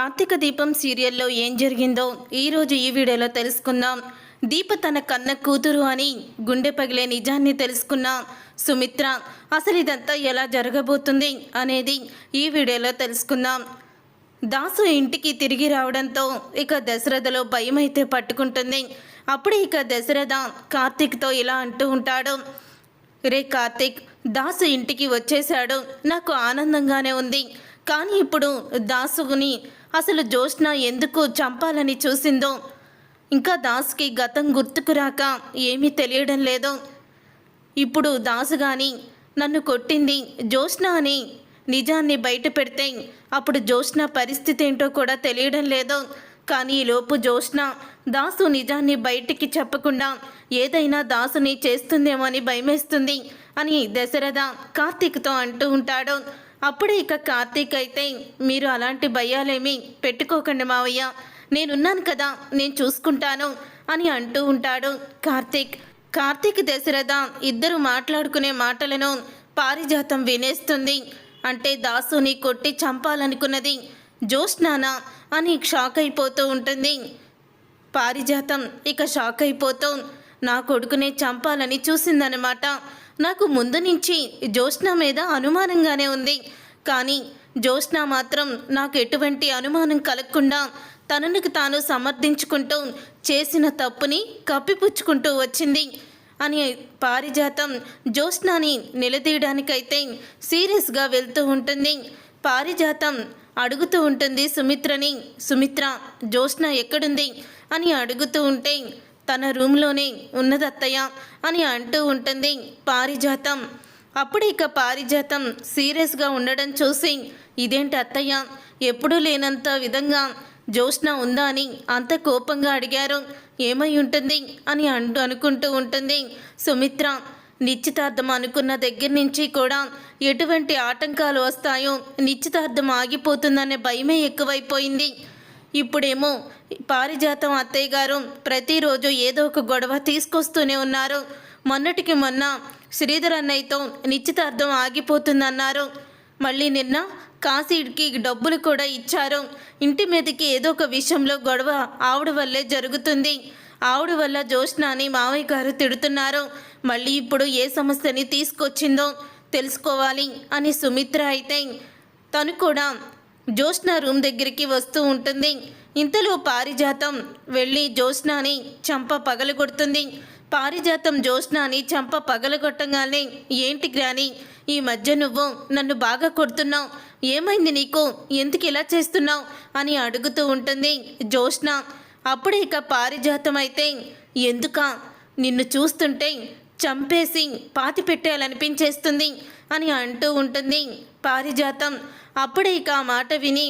కార్తీక దీపం సీరియల్లో ఏం జరిగిందో ఈరోజు ఈ వీడియోలో తెలుసుకుందాం. దీప తన కన్న కూతురు అని గుండె పగిలే నిజాన్ని తెలుసుకున్న సుమిత్ర అసలు ఇదంతా ఎలా జరగబోతుంది? అనేది ఈ వీడియోలో తెలుసుకుందాం. దాసు ఇంటికి తిరిగి రావడంతో ఇక దశరథలో భయం అయితే పట్టుకుంటుంది. అప్పుడు ఇక దశరథ కార్తీక్తో ఇలా అంటూ ఉంటాడు. రే కార్తీక్ దాసు ఇంటికి వచ్చేశాడు. నాకు ఆనందంగానే ఉంది. కానీ ఇప్పుడు దాసుని అసలు జ్యోష్ణ ఎందుకు చంపాలని చూసిందో. ఇంకా దాసుకి గతం గుర్తుకు రాక ఏమీ తెలియడం లేదు. ఇప్పుడు దాసు గాని నన్ను కొట్టింది జ్యోష్ణ అని నిజాన్ని బయట పెడితే అప్పుడు జ్యోష్ణ పరిస్థితి ఏంటో కూడా తెలియడం లేదు. కానీ ఈలోపు జ్యోష్ణ దాసు నిజాన్ని బయటికి చెప్పకుండా ఏదైనా దాసుని చేస్తుందేమో అని భయమేస్తుంది అని దశరథ కార్తీక్తో అంటూ ఉంటాడు. అప్పుడే ఇక కార్తీక్ అయితే మీరు అలాంటి భయాలేమీ పెట్టుకోకండి మావయ్య. నేనున్నాను కదా నేను చూసుకుంటాను అని అంటూ ఉంటాడు కార్తీక్. కార్తీక్ దశరథ ఇద్దరు మాట్లాడుకునే మాటలను పారిజాతం వినేస్తుంది. అంటే దాసుని కొట్టి చంపాలనుకున్నది జ్యోష్నానా అని షాక్ అయిపోతూ ఉంటుంది. పారిజాతం ఇక షాక్ అయిపోతూ నా కొడుకునే చంపాలని చూసిందనమాట నాకు ముందు నుంచి జ్యోత్స్న మీద అనుమానంగానే ఉంది. కానీ జ్యోత్స్న మాత్రం నాకు ఎటువంటి అనుమానం కలగకుండా తనకు తాను సమర్థించుకుంటూ చేసిన తప్పుని కప్పిపుచ్చుకుంటూ వచ్చింది. అని పారిజాతం జ్యోత్స్నాని నిలదీయడానికైతే సీరియస్గా వెళ్తూ ఉంటుంది. పారిజాతం అడుగుతూ ఉంటుంది సుమిత్రని సుమిత్ర జ్యోత్స్న ఎక్కడుంది? అని అడుగుతూ ఉంటే తన రూమ్లోనే ఉన్నదత్తయ్య అని అంటూ ఉంటుంది పారిజాతం. అప్పుడు ఇక పారిజాతం సీరియస్గా ఉండడం చూసి ఇదేంటి అత్తయ్య? ఎప్పుడూ లేనంత విధంగా జ్యోత్స్న ఉందా అని అంత కోపంగా అడిగారు. ఏమై ఉంటుంది? అని అంటూ అనుకుంటూ ఉంటుంది సుమిత్ర. నిశ్చితార్థం అనుకున్న దగ్గర నుంచి కూడా ఎటువంటి ఆటంకాలు వస్తాయో నిశ్చితార్థం ఆగిపోతుందనే భయమే ఎక్కువైపోయింది. ఇప్పుడేమో పారిజాతం అత్తయ్య గారు ప్రతిరోజు ఏదో ఒక గొడవ తీసుకొస్తూనే ఉన్నారు. మొన్నటికి మొన్న శ్రీధర్ అన్నయ్యతో నిశ్చితార్థం ఆగిపోతుందన్నారు. మళ్ళీ నిన్న కాశీకి డబ్బులు కూడా ఇచ్చారు. ఇంటి మీదకి ఏదో ఒక విషయంలో గొడవ ఆవిడ వల్లే జరుగుతుంది. ఆవిడ వల్ల జోష్నాని మావయ్య గారు తిడుతున్నారు. మళ్ళీ ఇప్పుడు ఏ సమస్యని తీసుకొచ్చిందో తెలుసుకోవాలి అని సుమిత్ర అయితే తను కూడా జ్యోత్స్న రూమ్ దగ్గరికి వస్తూ ఉంటుంది. ఇంతలో పారిజాతం వెళ్ళి జ్యోత్స్నాని చంప పగలగొడుతుంది. పారిజాతం జ్యోత్స్నాని చంప పగలగొట్టగానే ఏంటి గ్రాని ఈ మధ్య నువ్వు నన్ను బాగా కొడుతున్నావు. ఏమైంది నీకు? ఎందుకు ఇలా చేస్తున్నావు? అని అడుగుతూ ఉంటుంది జ్యోత్స్న. అప్పుడే ఇక పారిజాతం అయితే ఎందుక? నిన్ను చూస్తుంటే చంపేసి పాతి పెట్టేయాలనిపించేస్తుంది అని అంటూ ఉంటుంది. పారిజాతం. అప్పుడే ఇక ఆ మాట విని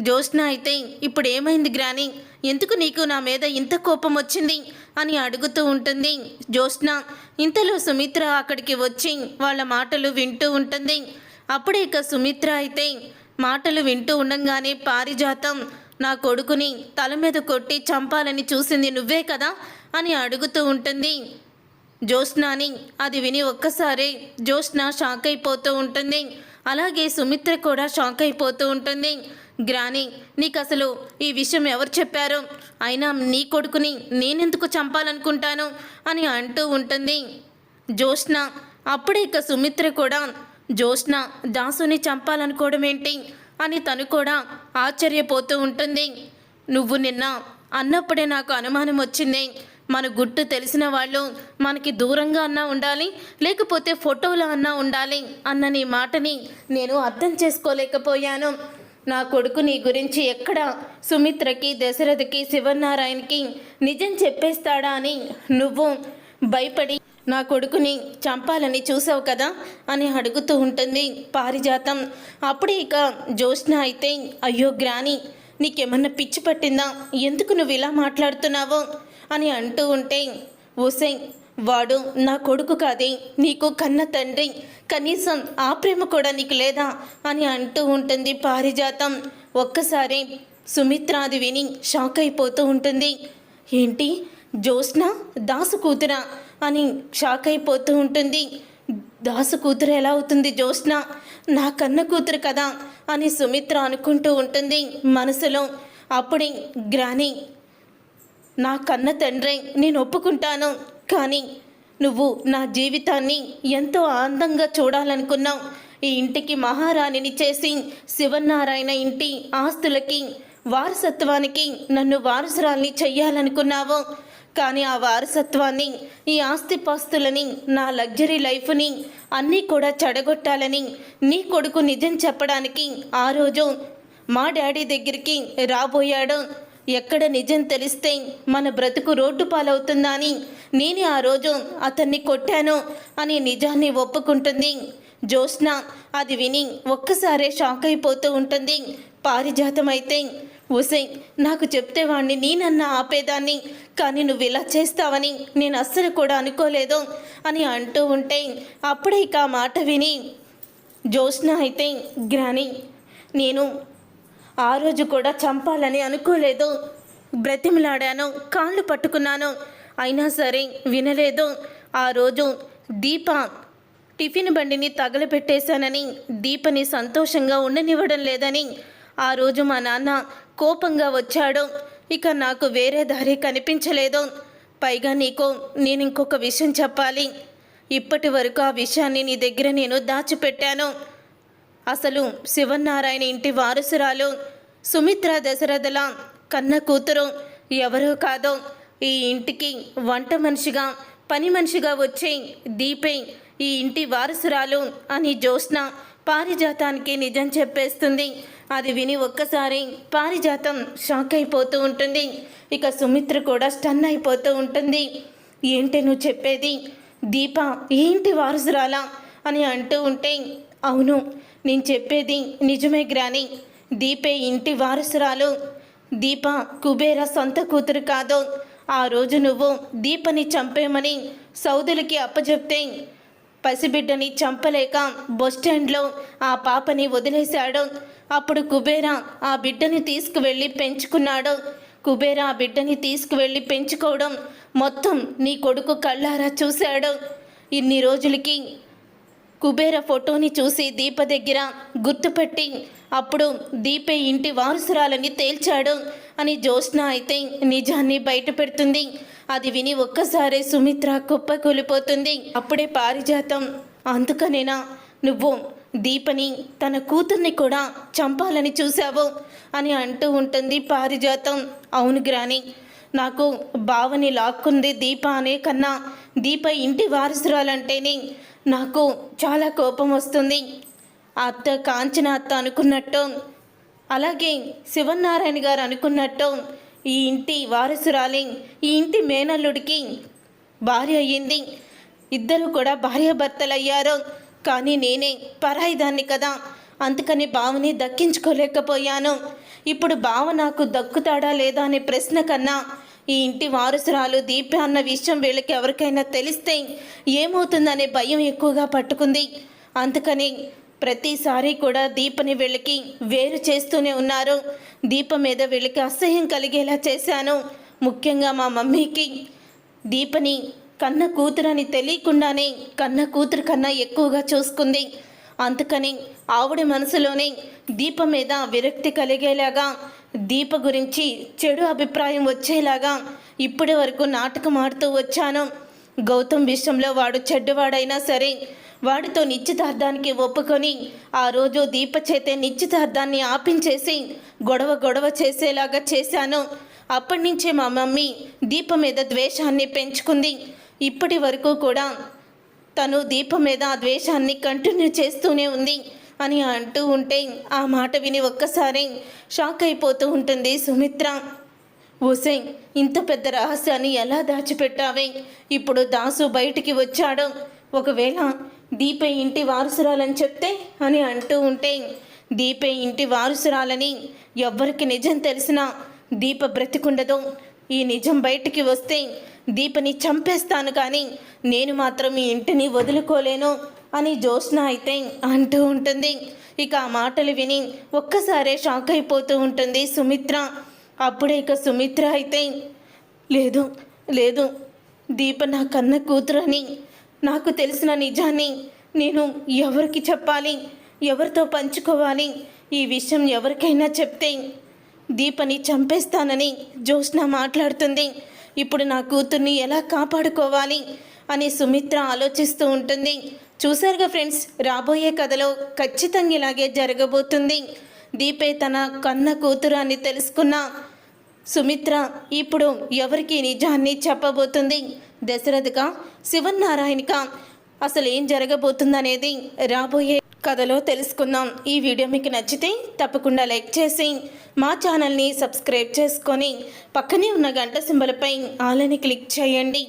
జ్యోత్స్న అయితే ఇప్పుడు ఏమైంది గ్రాని? ఎందుకు నీకు నా మీద ఇంత కోపం వచ్చింది? అని అడుగుతూ ఉంటుంది జ్యోత్స్న. ఇంతలో సుమిత్ర అక్కడికి వచ్చి వాళ్ళ మాటలు వింటూ ఉంటుంది. అప్పుడే ఇక సుమిత్ర అయితే మాటలు వింటూ ఉండంగానే పారిజాతం నా కొడుకుని తల మీద కొట్టి చంపాలని చూసింది నువ్వే కదా? అని అడుగుతూ ఉంటుంది జ్యోత్స్నాని. అది విని ఒక్కసారి జ్యోత్స్న షాక్ అయిపోతూ ఉంటుంది. అలాగే సుమిత్ర కూడా షాక్ అయిపోతూ ఉంటుంది. గ్రాని నీకు అసలు ఈ విషయం ఎవరు చెప్పారు? అయినా నీ కొడుకుని నేనెందుకు చంపాలనుకుంటాను? అని అంటూ ఉంటుంది. జ్యోత్స్న అప్పుడే ఇక సుమిత్ర కూడా జ్యోష్ణ దాసుని చంపాలనుకోవడం ఏంటి అని తను కూడా ఆశ్చర్యపోతూ ఉంటుంది. నువ్వు నిన్న అన్నప్పుడే నాకు అనుమానం వచ్చింది. మన గుట్టు తెలిసిన వాళ్ళు మనకి దూరంగా అన్నా ఉండాలి లేకపోతే ఫోటోలో అన్నా ఉండాలి అన్న నీ మాటని నేను అర్థం చేసుకోలేకపోయాను. నా కొడుకు నీ గురించి ఎక్కడ సుమిత్రకి దశరథకి శివనారాయణకి నిజం చెప్పేస్తాడా అని నువ్వు భయపడి నా కొడుకుని చంపాలని చూసావు కదా అని అడుగుతూ ఉంటుంది పారిజాతం. అప్పుడే ఇక జ్యోత్స్న అయితే అయ్యో గ్రాని నీకేమన్నా పిచ్చి పట్టిందా? ఎందుకు నువ్వు ఇలా మాట్లాడుతున్నావో? అని అంటూ ఉంటే ఓసై వాడు నా కొడుకు కాదే నీకు కన్న తండ్రి కనీసం ఆ ప్రేమ కూడా నీకు లేదా? అని అంటూ ఉంటుంది పారిజాతం. ఒక్కసారి సుమిత్ర అది విని షాక్ అయిపోతూ ఉంటుంది. ఏంటి? జ్యోత్స్న దాసు కూతురా? అని షాక్ అయిపోతూ ఉంటుంది. దాసు కూతురు ఎలా అవుతుంది జ్యోత్స్న? నా కన్న కూతురు కదా? అని సుమిత్ర అనుకుంటూ ఉంటుంది మనసులో. అప్పుడే గ్రాని నా కన్న తండ్రి నేను ఒప్పుకుంటాను. కానీ నువ్వు నా జీవితాన్ని ఎంతో ఆనందంగా చూడాలనుకున్నావు. ఈ ఇంటికి మహారాణిని చేసి శివనారాయణ ఇంటి ఆస్తులకి వారసత్వానికి నన్ను వారసురాల్ని చెయ్యాలనుకున్నావు. కానీ ఆ వారసత్వాన్ని ఈ ఆస్తిపాస్తులని నా లగ్జరీ లైఫ్ని అన్నీ కూడా చెడగొట్టాలని నీ కొడుకు నిజం చెప్పడానికి ఆ రోజు మా డాడీ దగ్గరికి రాబోయాడు. ఎక్కడ నిజం తెలిస్తే మన బ్రతుకు రోడ్డు పాలవుతుందా అని నేనే ఆ రోజు అతన్ని కొట్టాను అని నిజాన్ని ఒప్పుకుంటుంది. జ్యోత్స్న అది విని ఒక్కసారే షాక్ అయిపోతూ ఉంటుంది. పారిజాతం అయితే ఉసై నాకు చెప్తే వాణ్ణి నేనన్నా ఆపేదాన్ని కానీ నువ్వు ఇలా చేస్తావని నేను అస్సలు కూడా అనుకోలేదు అని అంటూ ఉంటే అప్పుడే ఇక ఆ మాట విని జ్యోత్స్న అయితే గ్రాని నేను ఆ రోజు కూడా చంపాలని అనుకోలేదు. బ్రతిమలాడాను కాళ్ళు పట్టుకున్నాను. అయినా సరే వినలేదు. ఆ రోజు దీప టిఫిన్ బండిని తగలపెట్టేశానని దీపని సంతోషంగా ఉండనివ్వడం లేదని. ఆ రోజు మా నాన్న కోపంగా వచ్చాడు. ఇక నాకు వేరే దారి కనిపించలేదు. పైగా నీకు నేను ఇంకొక విషయం చెప్పాలి. ఇప్పటి వరకు ఆ విషయాన్ని నీ దగ్గర నేను దాచిపెట్టాను. అసలు శివనారాయణ ఇంటి వారసురాలు సుమిత్ర దశరథల కన్న కూతురు ఎవరో కాదో ఈ ఇంటికి వంట మనిషిగా పని మనిషిగా వచ్చే దీపే ఈ ఇంటి వారసురాలు అని జ్యోత్స్న పారిజాతానికి నిజం చెప్పేస్తుంది. అది విని ఒక్కసారి పారిజాతం షాక్ అయిపోతూ ఉంటుంది. ఇక సుమిత్ర కూడా స్టన్ అయిపోతూ ఉంటుంది. ఏంటి నువ్వు చెప్పేది? దీప ఏంటి వారసురాలా? అని అంటూ ఉంటే అవును నేను చెప్పేది నిజమే గ్రాని. దీపే ఇంటి వారసురాలు. దీప కుబేర సొంత కూతురు కాదు. ఆ రోజు నువ్వు దీపని చంపేమని సౌదులకి అప్పచెప్తే పసిబిడ్డని చంపలేక బస్టాండ్లో ఆ పాపని వదిలేశాడు. అప్పుడు కుబేర ఆ బిడ్డని తీసుకువెళ్ళి పెంచుకున్నాడు. కుబేర ఆ బిడ్డని తీసుకువెళ్ళి పెంచుకోవడం మొత్తం నీ కొడుకు కళ్ళారా చూశాడు. ఇన్ని రోజులకి కుబేర ఫోటోని చూసి దీప దగ్గర గుర్తుపెట్టి అప్పుడు దీపే ఇంటి వారసురాలని తేల్చాడు అని జ్యోత్స్న అయితే నిజాన్ని బయట పెడుతుంది అది విని ఒక్కసారి సుమిత్ర కుప్ప కూలిపోతుంది. అప్పుడే పారిజాతం అందుకనేనా? నువ్వు దీపని తన కూతుర్ని కూడా చంపాలని చూశావు అని అంటూ ఉంటుంది పారిజాతం. అవును గ్రాని నాకు బావని లాక్కుంది దీప అనే కన్నా దీప ఇంటి వారసురాలంటేనే నాకు చాలా కోపం వస్తుంది. అత్త కాంచన అత్త అనుకున్నట్టు అలాగే శివనారాయణ గారు అనుకున్నట్టు ఈ ఇంటి వారసురాలి ఈ ఇంటి మేనల్లుడికి భార్య అయ్యింది. ఇద్దరు కూడా భార్యాభర్తలయ్యారు. కానీ నేనే పరాయిదాన్ని కదా. అందుకని బావని దక్కించుకోలేకపోయాను. ఇప్పుడు బావ నాకు దక్కుతాడా లేదా అనే ప్రశ్న కన్నా ఈ ఇంటి వారసురాలు దీప్య అన్న విషయం వీళ్ళకి ఎవరికైనా తెలిస్తే ఏమవుతుందనే భయం ఎక్కువగా పట్టుకుంది. అందుకని ప్రతిసారి కూడా దీపని వీళ్ళకి వేరు చేస్తూనే ఉన్నారు. దీప మీద వీళ్ళకి అసహ్యం కలిగేలా చేశాను. ముఖ్యంగా మా మమ్మీకి. దీపని కన్న కూతురని తెలియకుండానే కన్న కూతురు కన్నా ఎక్కువగా చూసుకుంది. అందుకని ఆవిడ మనసులోనే దీప మీద విరక్తి కలిగేలాగా దీప గురించి చెడు అభిప్రాయం వచ్చేలాగా ఇప్పటి వరకు నాటకం ఆడుతూ వచ్చాను. గౌతమ్ విషయంలో వాడు చెడ్డవాడైనా సరే వాడితో నిశ్చితార్థానికి ఒప్పుకొని ఆ రోజు దీప చేతే నిశ్చితార్థాన్ని ఆపించేసి గొడవ గొడవ చేసేలాగా చేశాను. అప్పటి నుంచే మా మమ్మీ దీప మీద ద్వేషాన్ని పెంచుకుంది. ఇప్పటి వరకు కూడా తను దీప మీద ఆ ద్వేషాన్ని కంటిన్యూ చేస్తూనే ఉంది. అని అంటూ ఉంటే ఆ మాట విని ఒక్కసారి షాక్ అయిపోతూ ఉంటుంది సుమిత్ర. ఓసే ఇంత పెద్ద రహస్యాన్ని ఎలా దాచిపెట్టావే? ఇప్పుడు దాసు బయటికి వచ్చాడు. ఒకవేళ దీపే ఇంటి వారసురాలని చెప్తే? అని అంటూ ఉంటే దీపే ఇంటి వారసురాలని ఎవ్వరికి నిజం తెలిసినా దీప బ్రతికుండదు. ఈ నిజం బయటికి వస్తే దీపని చంపేస్తాను కానీ నేను మాత్రం ఈ ఇంటిని వదులుకోలేను. అని జ్యోత్స్న అయితే అంటూ ఉంటుంది. ఇక ఆ మాటలు విని ఒక్కసారే షాక్ అయిపోతూ ఉంటుంది సుమిత్ర. అప్పుడే ఇక సుమిత్ర అయితే లేదు లేదు దీప నా కన్న కూతురని నాకు తెలిసిన నిజాన్ని నేను ఎవరికి చెప్పాలి? ఎవరితో పంచుకోవాలి? ఈ విషయం ఎవరికైనా చెప్తే దీపని చంపేస్తానని జ్యోత్స్న మాట్లాడుతుంది. ఇప్పుడు నా కూతుర్ని ఎలా కాపాడుకోవాలి? అని సుమిత్ర ఆలోచిస్తూ ఉంటుంది. చూశారుగా ఫ్రెండ్స్ రాబోయే కథలో ఖచ్చితంగా ఇలాగే జరగబోతుంది. దీపే తన కన్న కూతురు అని తెలుసుకున్న సుమిత్ర ఇప్పుడు ఎవరికి నిజాన్ని చెప్పబోతుంది? దశరథగా శివనారాయణగా అసలు ఏం జరగబోతుందనేది రాబోయే కథలో తెలుసుకుందాం. ఈ వీడియో మీకు నచ్చితే తప్పకుండా లైక్ చేసి మా ఛానల్ని సబ్స్క్రైబ్ చేసుకొని పక్కనే ఉన్న గంట సింబలపై ఆలని క్లిక్ చేయండి.